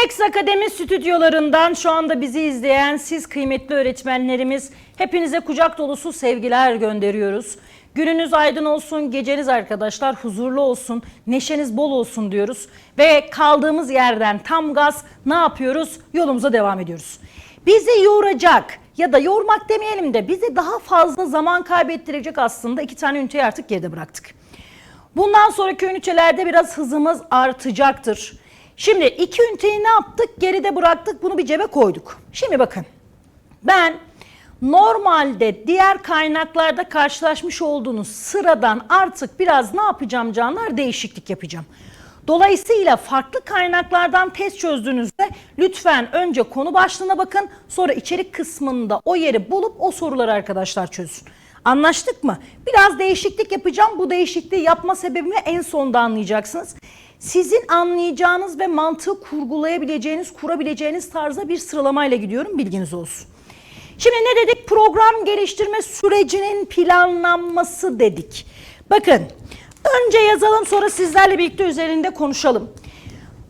TEDx Akademi stüdyolarından şu anda bizi izleyen siz kıymetli öğretmenlerimiz hepinize kucak dolusu sevgiler gönderiyoruz. Gününüz aydın olsun, geceniz arkadaşlar huzurlu olsun, neşeniz bol olsun diyoruz. Ve kaldığımız yerden tam gaz ne yapıyoruz? Yolumuza devam ediyoruz. Bizi yoracak ya da yormak demeyelim de bizi daha fazla zaman kaybettirecek aslında iki tane üniteyi artık geride bıraktık. Bundan sonraki ünitelerde biraz hızımız artacaktır. Şimdi iki üniteyi ne yaptık? Geride bıraktık. Bunu bir cebe koyduk. Şimdi bakın. Ben normalde diğer kaynaklarda karşılaşmış olduğunuz sıradan artık biraz ne yapacağım canlar? Değişiklik yapacağım. Dolayısıyla farklı kaynaklardan test çözdüğünüzde lütfen önce konu başlığına bakın. Sonra içerik kısmında o yeri bulup o soruları arkadaşlar çözün. Anlaştık mı? Biraz değişiklik yapacağım. Bu değişikliği yapma sebebimi en sonda anlayacaksınız. Sizin anlayacağınız ve mantığı kurgulayabileceğiniz, kurabileceğiniz tarzda bir sıralamayla gidiyorum. Bilginiz olsun. Şimdi ne dedik? Program geliştirme sürecinin planlanması dedik. Bakın önce yazalım sonra sizlerle birlikte üzerinde konuşalım.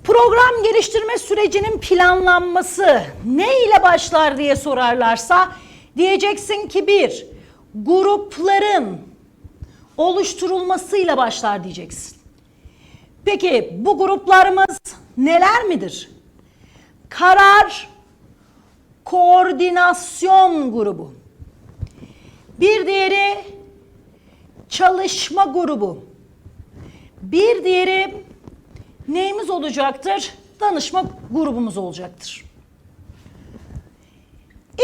Program geliştirme sürecinin planlanması ne ile başlar diye sorarlarsa diyeceksin ki bir grupların oluşturulmasıyla başlar diyeceksin. Peki bu gruplarımız neler midir? Karar koordinasyon grubu. Bir diğeri çalışma grubu. Bir diğeri neyimiz olacaktır? Danışma grubumuz olacaktır.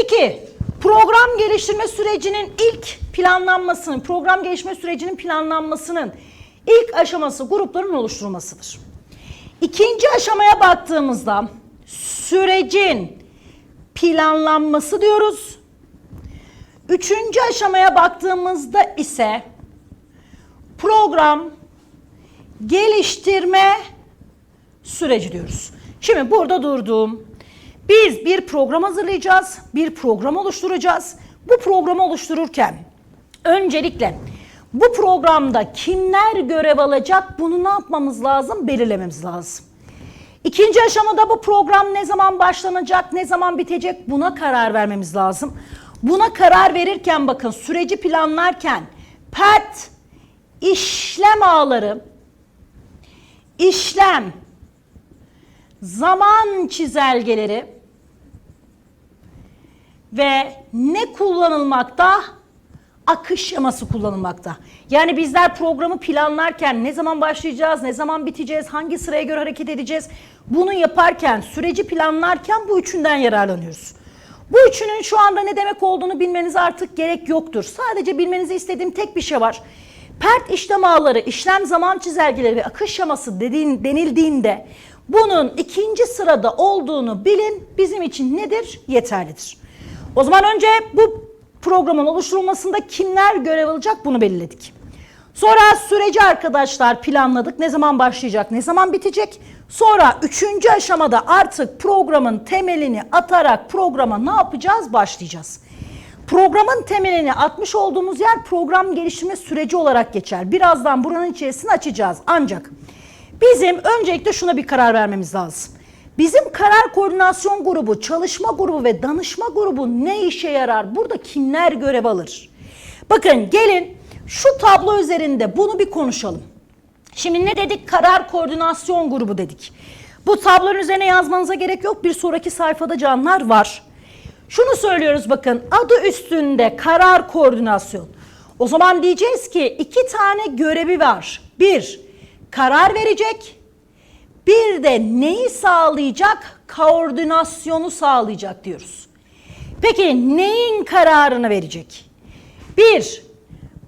İki, program geliştirme sürecinin ilk planlanmasının, program gelişme sürecinin planlanmasının ilk aşaması grupların oluşturulmasıdır. İkinci aşamaya baktığımızda sürecin planlanması diyoruz. Üçüncü aşamaya baktığımızda ise program geliştirme süreci diyoruz. Şimdi burada durduğum biz bir program hazırlayacağız, bir program oluşturacağız. Bu programı oluştururken öncelikle bu programda kimler görev alacak bunu ne yapmamız lazım? Belirlememiz lazım. İkinci aşamada bu program ne zaman başlanacak, ne zaman bitecek buna karar vermemiz lazım. Buna karar verirken bakın süreci planlarken PERT işlem ağları, işlem, zaman çizelgeleri ve ne kullanılmakta? Akış şeması kullanılmakta. Yani bizler programı planlarken ne zaman başlayacağız, ne zaman biteceğiz, hangi sıraya göre hareket edeceğiz? Bunu yaparken, süreci planlarken bu üçünden yararlanıyoruz. Bu üçünün şu anda ne demek olduğunu bilmeniz artık gerek yoktur. Sadece bilmenizi istediğim tek bir şey var. PERT işlem ağları, işlem zaman çizelgeleri ve akış şeması dediğin, denildiğinde bunun ikinci sırada olduğunu bilin bizim için nedir? Yeterlidir. O zaman önce bu programın oluşturulmasında kimler görev alacak bunu belirledik. Sonra süreci arkadaşlar planladık. Ne zaman başlayacak, ne zaman bitecek. Sonra üçüncü aşamada artık programın temelini atarak programa ne yapacağız? Başlayacağız. Programın temelini atmış olduğumuz yer program geliştirme süreci olarak geçer. Birazdan buranın içerisini açacağız. Ancak bizim öncelikle şuna bir karar vermemiz lazım. Bizim karar koordinasyon grubu, çalışma grubu ve danışma grubu ne işe yarar? Burada kimler görev alır? Bakın gelin şu tablo üzerinde bunu bir konuşalım. Şimdi ne dedik? Karar koordinasyon grubu dedik. Bu tablonun üzerine yazmanıza gerek yok. Bir sonraki sayfada canlar var. Şunu söylüyoruz bakın adı üstünde karar koordinasyon. O zaman diyeceğiz ki iki tane görevi var. Bir, karar verecek. Bir de neyi sağlayacak? Koordinasyonu sağlayacak diyoruz. Peki neyin kararını verecek? Bir,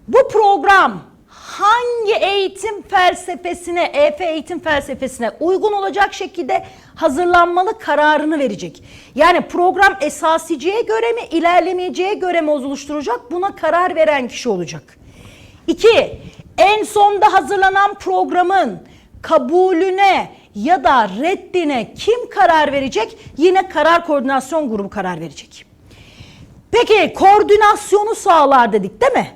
bu program hangi eğitim felsefesine, EF eğitim felsefesine uygun olacak şekilde hazırlanmalı kararını verecek. Yani program esasiciye göre mi, ilerlemeyeceğe göre mi oluşturacak? Buna karar veren kişi olacak. İki, en sonda hazırlanan programın kabulüne ya da reddine kim karar verecek? Yine karar koordinasyon grubu karar verecek. Peki koordinasyonu sağlar dedik değil mi?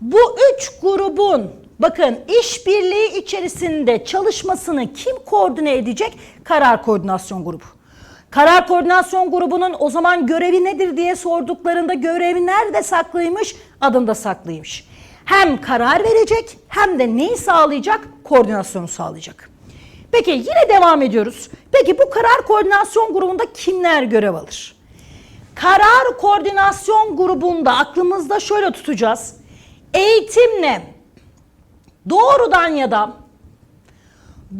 Bu üç grubun bakın işbirliği içerisinde çalışmasını kim koordine edecek? Karar koordinasyon grubu. Karar koordinasyon grubunun o zaman görevi nedir diye sorduklarında görevi nerede saklıymış? Adında saklıymış. Hem karar verecek hem de neyi sağlayacak? Koordinasyonu sağlayacak. Peki yine devam ediyoruz. Peki bu karar koordinasyon grubunda kimler görev alır? Karar koordinasyon grubunda aklımızda şöyle tutacağız. Eğitimle doğrudan ya da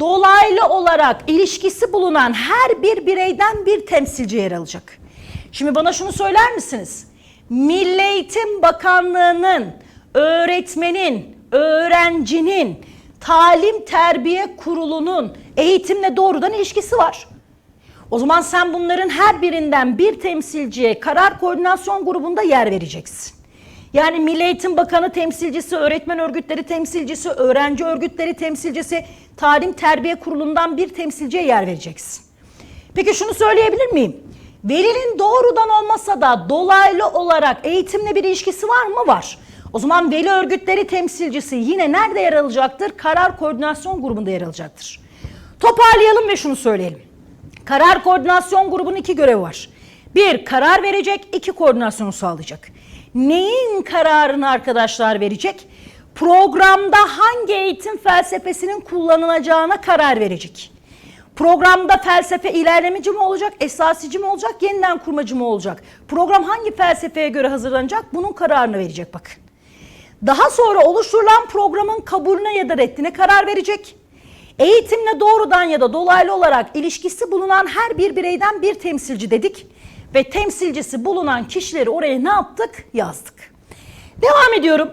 dolaylı olarak ilişkisi bulunan her bir bireyden bir temsilci yer alacak. Şimdi bana şunu söyler misiniz? Milli Eğitim Bakanlığı'nın, öğretmenin, öğrencinin, talim terbiye kurulunun eğitimle doğrudan ilişkisi var. O zaman sen bunların her birinden bir temsilciye karar koordinasyon grubunda yer vereceksin. Yani Milli Eğitim Bakanı temsilcisi, öğretmen örgütleri temsilcisi, öğrenci örgütleri temsilcisi, talim terbiye kurulundan bir temsilciye yer vereceksin. Peki şunu söyleyebilir miyim? Velinin doğrudan olmasa da dolaylı olarak eğitimle bir ilişkisi var mı? Var. O zaman veli örgütleri temsilcisi yine nerede yer alacaktır? Karar koordinasyon grubunda yer alacaktır. Toparlayalım ve şunu söyleyelim. Karar koordinasyon grubunun iki görevi var. Bir, karar verecek, iki koordinasyonu sağlayacak. Neyin kararını arkadaşlar verecek? Programda hangi eğitim felsefesinin kullanılacağına karar verecek. Programda felsefe ilerlemeci mi olacak, esasici mi olacak, yeniden kurmacı mı olacak? Program hangi felsefeye göre hazırlanacak? Bunun kararını verecek bakın. Daha sonra oluşturulan programın kabulüne ya da reddine karar verecek. Eğitimle doğrudan ya da dolaylı olarak ilişkisi bulunan her bir bireyden bir temsilci dedik ve temsilcisi bulunan kişileri oraya ne yaptık? Yazdık. Devam ediyorum.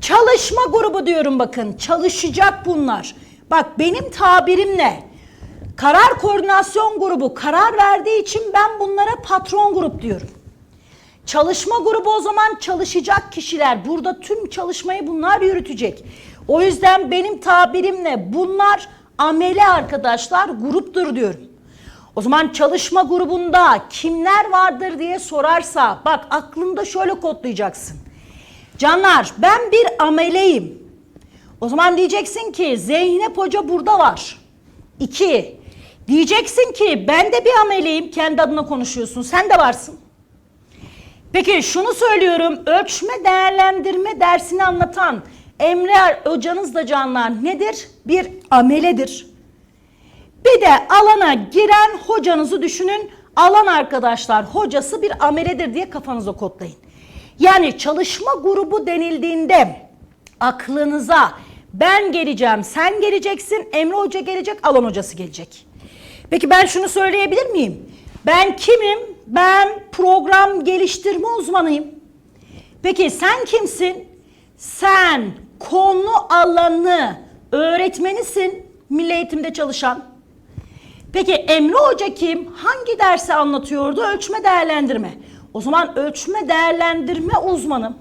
Çalışma grubu diyorum bakın. Çalışacak bunlar. Bak benim tabirimle karar koordinasyon grubu karar verdiği için ben bunlara patron grup diyorum. Çalışma grubu o zaman çalışacak kişiler. Burada tüm çalışmayı bunlar yürütecek. O yüzden benim tabirimle bunlar amele arkadaşlar gruptur diyorum. O zaman çalışma grubunda kimler vardır diye sorarsa bak aklında şöyle kodlayacaksın. Canlar ben bir ameleyim. O zaman diyeceksin ki Zeynep Hoca burada var. İki. Diyeceksin ki ben de bir ameleyim. Kendi adına konuşuyorsun. Sen de varsın. Peki şunu söylüyorum. Ölçme değerlendirme dersini anlatan Emre hocanız da canlar nedir? Bir ameledir. Bir de alana giren hocanızı düşünün. Alan arkadaşlar hocası bir ameledir diye kafanıza kodlayın. Yani çalışma grubu denildiğinde aklınıza ben geleceğim, sen geleceksin, Emre Hoca gelecek, alan hocası gelecek. Peki ben şunu söyleyebilir miyim? Ben kimim? Ben program geliştirme uzmanıyım. Peki sen kimsin? Sen konu alanı öğretmenisin, milli eğitimde çalışan. Peki Emre Hoca kim? Hangi dersi anlatıyordu? Ölçme değerlendirme. O zaman ölçme değerlendirme uzmanım.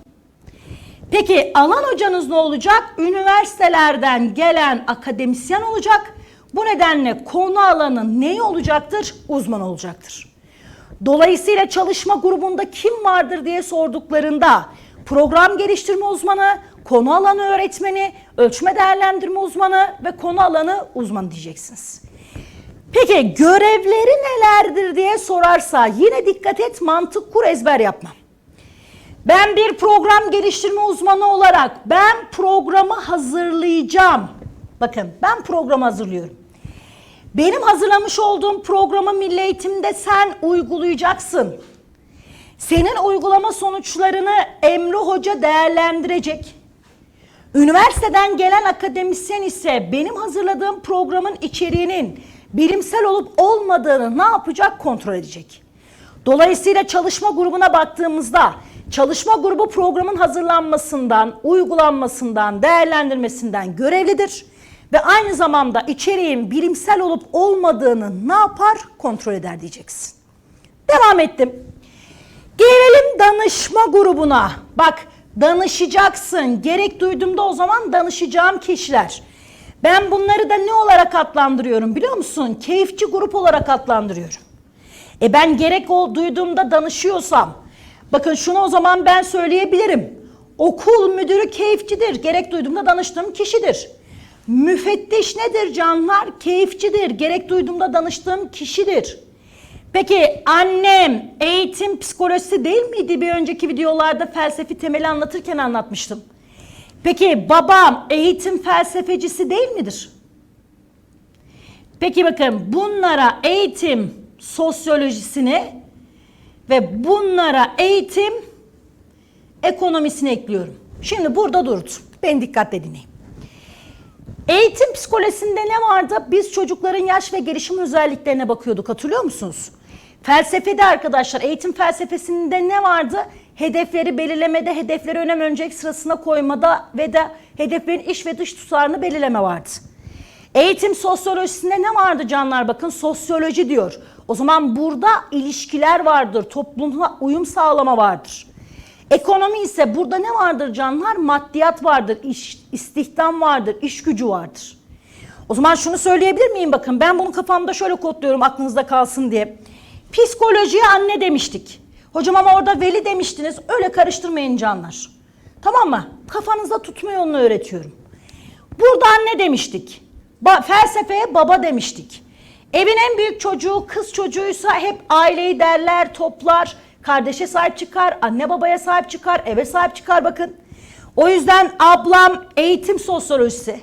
Peki alan hocanız ne olacak? Üniversitelerden gelen akademisyen olacak. Bu nedenle konu alanı ne olacaktır? Uzman olacaktır. Dolayısıyla çalışma grubunda kim vardır diye sorduklarında program geliştirme uzmanı, konu alanı öğretmeni, ölçme değerlendirme uzmanı ve konu alanı uzmanı diyeceksiniz. Peki görevleri nelerdir diye sorarsa yine dikkat et mantık kur ezber yapma. Ben bir program geliştirme uzmanı olarak ben programı hazırlayacağım. Bakın ben programı hazırlıyorum. Benim hazırlamış olduğum programı milli eğitimde sen uygulayacaksın. Senin uygulama sonuçlarını Emre Hoca değerlendirecek. Üniversiteden gelen akademisyen ise benim hazırladığım programın içeriğinin bilimsel olup olmadığını ne yapacak kontrol edecek. Dolayısıyla çalışma grubuna baktığımızda çalışma grubu programın hazırlanmasından, uygulanmasından, değerlendirmesinden görevlidir ve aynı zamanda içeriğin bilimsel olup olmadığını ne yapar? Kontrol eder diyeceksin. Devam ettim. Gelelim danışma grubuna. Bak danışacaksın. Gerek duyduğumda o zaman danışacağım kişiler. Ben bunları da ne olarak adlandırıyorum biliyor musun? Keyifçi grup olarak adlandırıyorum. E ben gerek o duyduğumda danışıyorsam, bakın şunu o zaman ben söyleyebilirim. Okul müdürü keyifçidir. Gerek duyduğumda danıştığım kişidir. Müfettiş nedir canlar? Keyifçidir. Gerek duyduğumda danıştığım kişidir. Peki annem eğitim psikolojisi değil miydi? Bir önceki videolarda felsefi temeli anlatırken anlatmıştım. Peki babam eğitim felsefecisi değil midir? Peki bakın bunlara eğitim sosyolojisini ve bunlara eğitim ekonomisini ekliyorum. Şimdi burada durdu. Ben dikkatle dinleyin. Eğitim psikolojisinde ne vardı? Biz çocukların yaş ve gelişim özelliklerine bakıyorduk hatırlıyor musunuz? Felsefede arkadaşlar eğitim felsefesinde ne vardı? Hedefleri belirlemede, hedefleri önem öncelik sırasına koymada ve de hedeflerin iç ve dış tutarını belirleme vardı. Eğitim sosyolojisinde ne vardı canlar? Bakın sosyoloji diyor. O zaman burada ilişkiler vardır, toplumla uyum sağlama vardır. Ekonomi ise burada ne vardır canlar? Maddiyat vardır, iş, istihdam vardır, iş gücü vardır. O zaman şunu söyleyebilir miyim? Bakın ben bunu kafamda şöyle kodluyorum aklınızda kalsın diye. Psikolojiye anne demiştik. Hocam ama orada veli demiştiniz. Öyle karıştırmayın canlar. Tamam mı? Kafanızda tutma yolunu öğretiyorum. Burada anne demiştik. Ba- felsefeye baba demiştik. Evin en büyük çocuğu kız çocuğuysa hep aileyi derler, toplar, kardeşe sahip çıkar, anne babaya sahip çıkar, eve sahip çıkar bakın. O yüzden ablam eğitim sosyolojisi.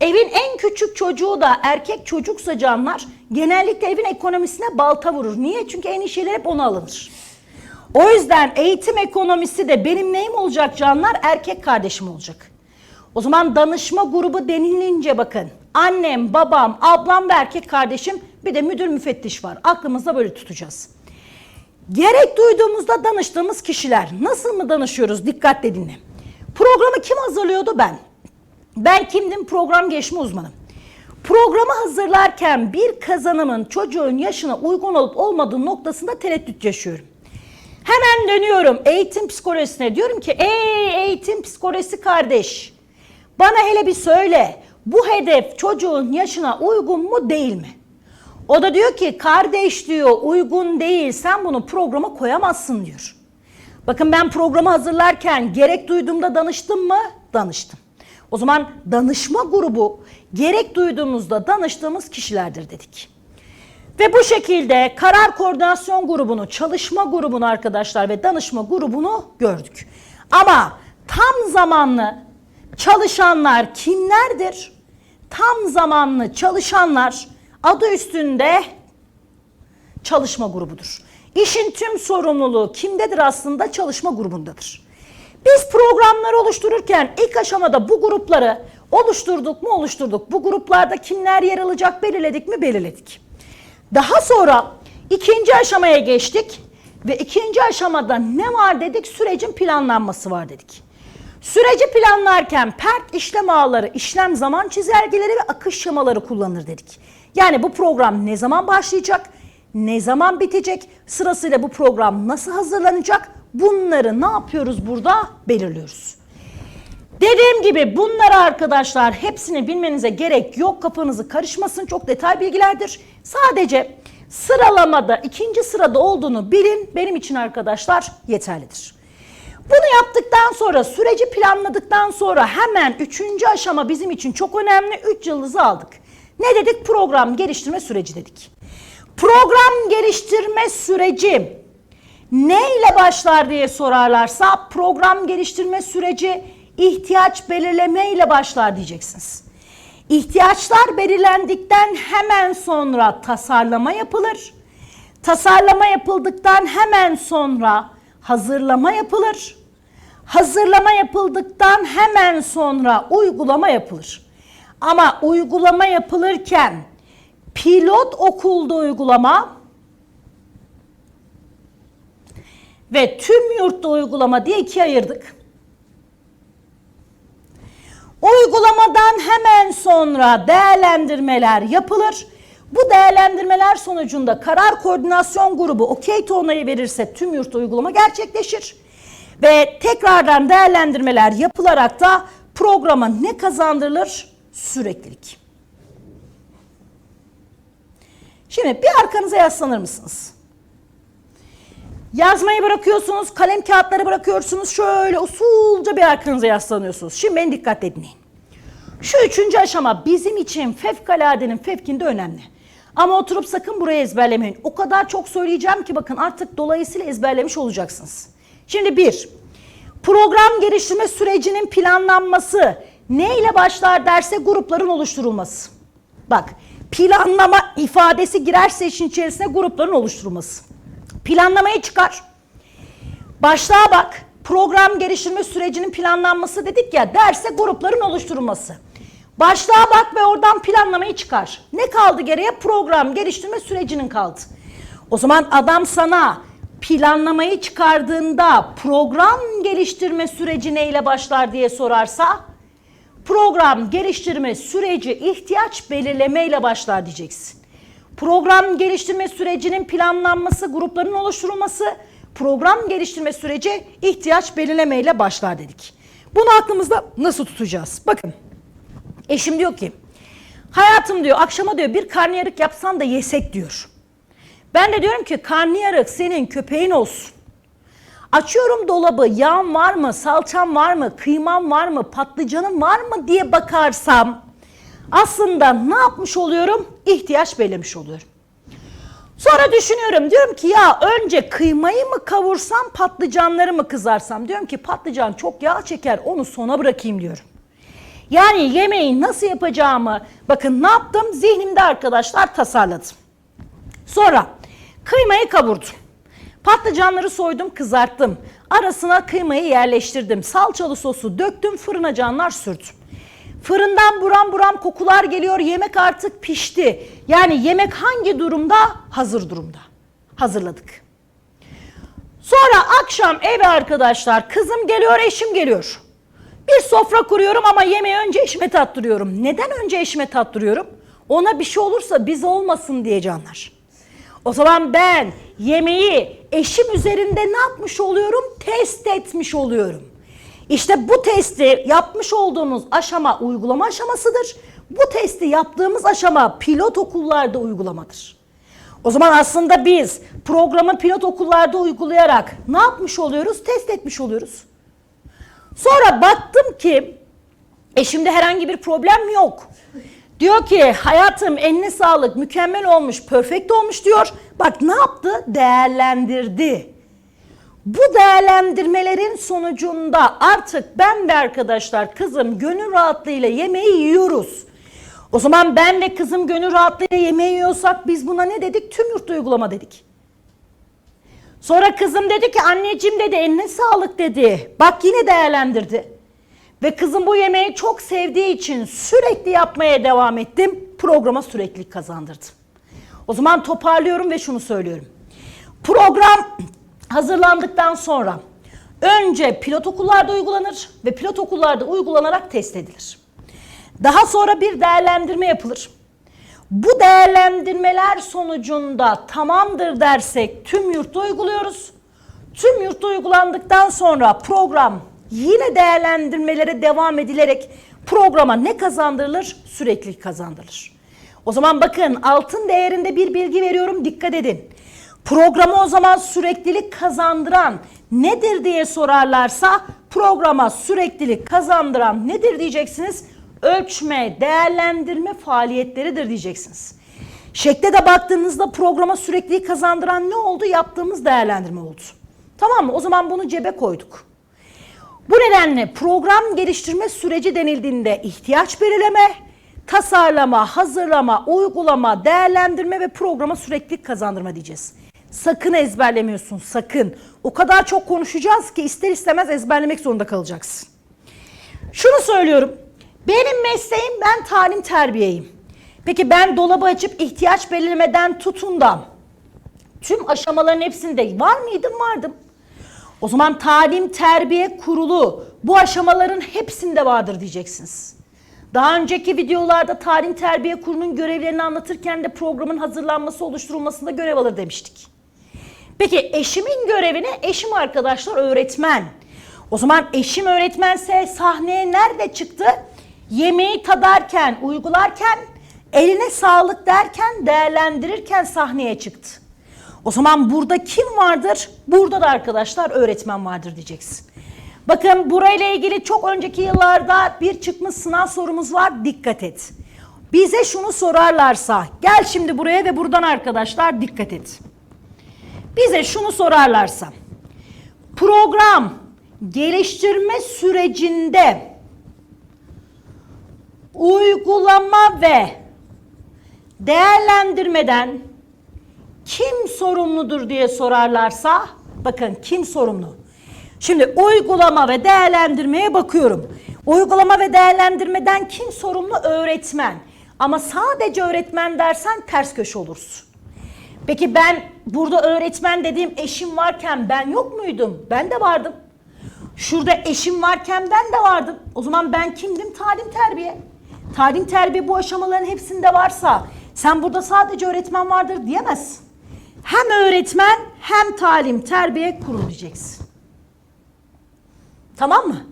Evin en küçük çocuğu da erkek çocuksa canlar genellikle evin ekonomisine balta vurur. Niye? Çünkü en iyi şeyler hep ona alınır. O yüzden eğitim ekonomisi de benim neyim olacak canlar? Erkek kardeşim olacak. O zaman danışma grubu denilince bakın. Annem, babam, ablam ve erkek kardeşim bir de müdür müfettiş var. Aklımızda böyle tutacağız. Gerek duyduğumuzda danıştığımız kişiler. Nasıl mı danışıyoruz? Dikkatle dinle. Programı kim hazırlıyordu? Ben. Ben kimdim? Program geçme uzmanım. Programı hazırlarken bir kazanımın çocuğun yaşına uygun olup olmadığı noktasında tereddüt yaşıyorum. Hemen dönüyorum eğitim psikolojisine. Diyorum ki ey eğitim psikolojisi kardeş. Bana hele bir söyle. Bu hedef çocuğun yaşına uygun mu değil mi? O da diyor ki kardeş diyor uygun değil sen bunu programa koyamazsın diyor. Bakın ben programı hazırlarken gerek duyduğumda danıştım mı? Danıştım. O zaman danışma grubu gerek duyduğumuzda danıştığımız kişilerdir dedik. Ve bu şekilde karar koordinasyon grubunu, çalışma grubunu arkadaşlar ve danışma grubunu gördük. Ama tam zamanlı çalışanlar kimlerdir? Tam zamanlı çalışanlar adı üstünde çalışma grubudur. İşin tüm sorumluluğu kimdedir aslında? Çalışma grubundadır. Biz programları oluştururken ilk aşamada bu grupları oluşturduk mu oluşturduk. Bu gruplarda kimler yer alacak belirledik mi belirledik. Daha sonra ikinci aşamaya geçtik ve ikinci aşamada ne var dedik? Sürecin planlanması var dedik. Süreci planlarken PERT işlem ağları, işlem zaman çizelgeleri ve akış şemaları kullanır dedik. Yani bu program ne zaman başlayacak, ne zaman bitecek, sırasıyla bu program nasıl hazırlanacak bunları ne yapıyoruz burada belirliyoruz. Dediğim gibi bunları arkadaşlar hepsini bilmenize gerek yok. Kafanızı karışmasın. Çok detay bilgilerdir. Sadece sıralamada ikinci sırada olduğunu bilin. Benim için arkadaşlar yeterlidir. Bunu yaptıktan sonra süreci planladıktan sonra hemen üçüncü aşama bizim için çok önemli. Üç yıldızı aldık. Ne dedik? Program geliştirme süreci dedik. Program geliştirme süreci ne ile başlar diye sorarlarsa program geliştirme süreci ihtiyaç belirleme ile başlar diyeceksiniz. İhtiyaçlar belirlendikten hemen sonra tasarlama yapılır. Tasarlama yapıldıktan hemen sonra hazırlama yapılır. Hazırlama yapıldıktan hemen sonra uygulama yapılır. Ama uygulama yapılırken pilot okulda uygulama ve tüm yurtta uygulama diye ikiye ayırdık. Uygulamadan hemen sonra değerlendirmeler yapılır. Bu değerlendirmeler sonucunda karar koordinasyon grubu okey onayı verirse tüm yurt uygulama gerçekleşir. Ve tekrardan değerlendirmeler yapılarak da programa ne kazandırılır? Süreklilik. Şimdi bir arkanıza yaslanır mısınız? Yazmayı bırakıyorsunuz, kalem kağıtları bırakıyorsunuz. Şöyle usulca bir arkanıza yaslanıyorsunuz. Şimdi beni dikkatle dinleyin. Şu üçüncü aşama bizim için fevkaladenin fevkinde önemli. Ama oturup sakın burayı ezberlemeyin. O kadar çok söyleyeceğim ki bakın artık dolayısıyla ezberlemiş olacaksınız. Şimdi bir, program geliştirme sürecinin planlanması ne ile başlar derse grupların oluşturulması. Bak planlama ifadesi girerse işin içerisine grupların oluşturulması. Planlamayı çıkar. Başlığa bak. Program geliştirme sürecinin planlanması dedik ya derse grupların oluşturulması. Başlığa bak ve oradan planlamayı çıkar. Ne kaldı geriye? Program geliştirme sürecinin kaldı. O zaman adam sana planlamayı çıkardığında program geliştirme süreci neyle başlar diye sorarsa program geliştirme süreci ihtiyaç belirlemeyle başlar diyeceksin. Program geliştirme sürecinin planlanması, grupların oluşturulması, program geliştirme süreci ihtiyaç belirlemeyle başlar dedik. Bunu aklımızda nasıl tutacağız? Bakın. Eşim diyor ki, hayatım diyor akşama diyor bir karnıyarık yapsan da yesek diyor. Ben de diyorum ki karnıyarık senin köpeğin olsun. Açıyorum dolabı, yağım var mı, salçam var mı, kıymam var mı, patlıcanım var mı diye bakarsam aslında ne yapmış oluyorum? İhtiyaç belirlemiş oluyorum. Sonra düşünüyorum diyorum ki ya önce kıymayı mı kavursam patlıcanları mı kızarsam diyorum ki patlıcan çok yağ çeker onu sona bırakayım diyorum. Yani yemeği nasıl yapacağımı bakın ne yaptım zihnimde arkadaşlar tasarladım. Sonra kıymayı kavurdum. Patlıcanları soydum, kızarttım. Arasına kıymayı yerleştirdim. Salçalı sosu döktüm, fırına canlar sürdüm. Fırından buram buram kokular geliyor. Yemek artık pişti. Yani yemek hangi durumda? Hazır durumda. Hazırladık. Sonra akşam eve arkadaşlar kızım geliyor, eşim geliyor. Bir sofra kuruyorum ama yemeği önce eşime tattırıyorum. Neden önce eşime tattırıyorum? Ona bir şey olursa biz olmasın diye canlar. O zaman ben yemeği eşim üzerinde ne yapmış oluyorum? Test etmiş oluyorum. İşte bu testi yapmış olduğumuz aşama uygulama aşamasıdır. Bu testi yaptığımız aşama pilot okullarda uygulamadır. O zaman aslında biz programı pilot okullarda uygulayarak ne yapmış oluyoruz? Test etmiş oluyoruz. Sonra baktım ki eşimde herhangi bir problem yok. Diyor ki hayatım eline sağlık mükemmel olmuş, perfect olmuş diyor. Bak ne yaptı? Değerlendirdi. Bu değerlendirmelerin sonucunda artık ben ve arkadaşlar kızım gönül rahatlığıyla yemeği yiyoruz. O zaman ben ve kızım gönül rahatlığıyla yemeği yiyorsak biz buna ne dedik? Tüm yurtta uygulama dedik. Sonra kızım dedi ki anneciğim dedi eline sağlık dedi. Bak yine değerlendirdi. Ve kızım bu yemeği çok sevdiği için sürekli yapmaya devam ettim. Programa süreklilik kazandırdım. O zaman toparlıyorum ve şunu söylüyorum. Program hazırlandıktan sonra önce pilot okullarda uygulanır ve pilot okullarda uygulanarak test edilir. Daha sonra bir değerlendirme yapılır. Bu değerlendirmeler sonucunda tamamdır dersek tüm yurtta uyguluyoruz. Tüm yurtta uygulandıktan sonra program yine değerlendirmelere devam edilerek programa ne kazandırılır? Süreklilik kazandırılır. O zaman bakın altın değerinde bir bilgi veriyorum dikkat edin. Programı o zaman süreklilik kazandıran nedir diye sorarlarsa programa süreklilik kazandıran nedir diyeceksiniz? Ölçme, değerlendirme faaliyetleridir diyeceksiniz. Şekle de baktığınızda programa sürekliliği kazandıran ne oldu? Yaptığımız değerlendirme oldu. Tamam mı? O zaman bunu cebe koyduk. Bu nedenle program geliştirme süreci denildiğinde ihtiyaç belirleme, tasarlama, hazırlama, uygulama, değerlendirme ve programa süreklilik kazandırma diyeceğiz. Sakın ezberlemiyorsun, sakın. O kadar çok konuşacağız ki ister istemez ezberlemek zorunda kalacaksın. Şunu söylüyorum. Benim mesleğim ben talim terbiyeyim. Peki ben dolabı açıp ihtiyaç belirlemeden tutun da tüm aşamaların hepsinde var mıydım? Vardım. O zaman talim terbiye kurulu bu aşamaların hepsinde vardır diyeceksiniz. Daha önceki videolarda talim terbiye kurulunun görevlerini anlatırken de programın hazırlanması oluşturulmasında görev alır demiştik. Peki eşimin görevini eşim arkadaşlar öğretmen. O zaman eşim öğretmense sahneye nerede çıktı? Yemeği tadarken, uygularken, eline sağlık derken, değerlendirirken sahneye çıktı. O zaman burada kim vardır? Burada da arkadaşlar öğretmen vardır diyeceksin. Bakın burayla ilgili çok önceki yıllarda bir çıkmış sınav sorumuz var. Dikkat et. bize şunu sorarlarsa gel şimdi buraya ve buradan arkadaşlar dikkat et. Bize şunu sorarlarsa program geliştirme sürecinde uygulama ve değerlendirmeden kim sorumludur diye sorarlarsa bakın kim sorumlu? Şimdi uygulama ve değerlendirmeye bakıyorum. Uygulama ve değerlendirmeden kim sorumlu? Öğretmen. Ama sadece öğretmen dersen ters köşe olursun. Peki ben burada öğretmen dediğim eşim varken ben yok muydum? Ben de vardım. Şurada eşim varken ben de vardım. O zaman ben kimdim? Talim terbiye. Talim terbiye bu aşamaların hepsinde varsa sen burada sadece öğretmen vardır diyemezsin. Hem öğretmen hem talim terbiye kurul diyeceksin. Tamam mı?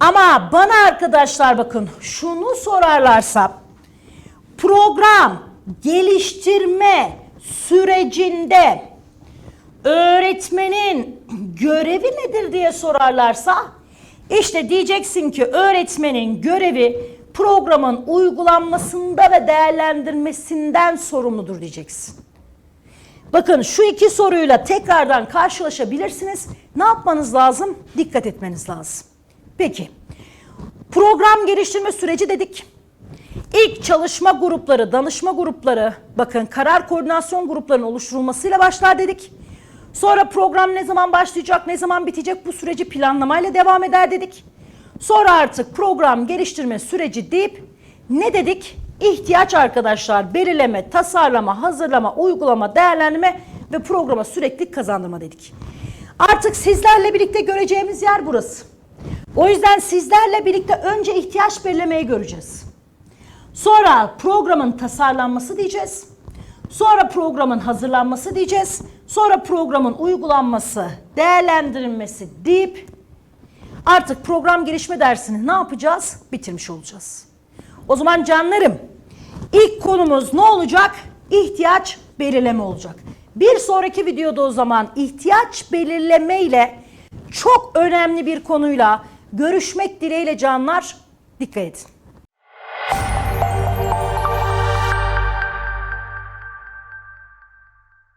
Ama bana arkadaşlar bakın şunu sorarlarsa program geliştirme sürecinde öğretmenin görevi nedir diye sorarlarsa işte diyeceksin ki öğretmenin görevi programın uygulanmasında ve değerlendirmesinden sorumludur diyeceksin. Bakın şu iki soruyla tekrardan karşılaşabilirsiniz. Ne yapmanız lazım? Dikkat etmeniz lazım. Peki. Program geliştirme süreci dedik. İlk çalışma grupları, danışma grupları, bakın karar koordinasyon gruplarının oluşturulmasıyla başlar dedik. Sonra program ne zaman başlayacak, ne zaman bitecek bu süreci planlamayla devam eder dedik. Sonra artık program geliştirme süreci deyip ne dedik? İhtiyaç arkadaşlar belirleme, tasarlama, hazırlama, uygulama, değerlendirme ve programa sürekli kazandırma dedik. Artık sizlerle birlikte göreceğimiz yer burası. O yüzden sizlerle birlikte önce ihtiyaç belirlemeyi göreceğiz. Sonra programın tasarlanması diyeceğiz. Sonra programın hazırlanması diyeceğiz. Sonra programın uygulanması, değerlendirilmesi deyip artık program gelişme dersini ne yapacağız? Bitirmiş olacağız. O zaman canlarım ilk konumuz ne olacak? İhtiyaç belirleme olacak. Bir sonraki videoda o zaman ihtiyaç belirleme ile çok önemli bir konuyla görüşmek dileğiyle canlar dikkat edin.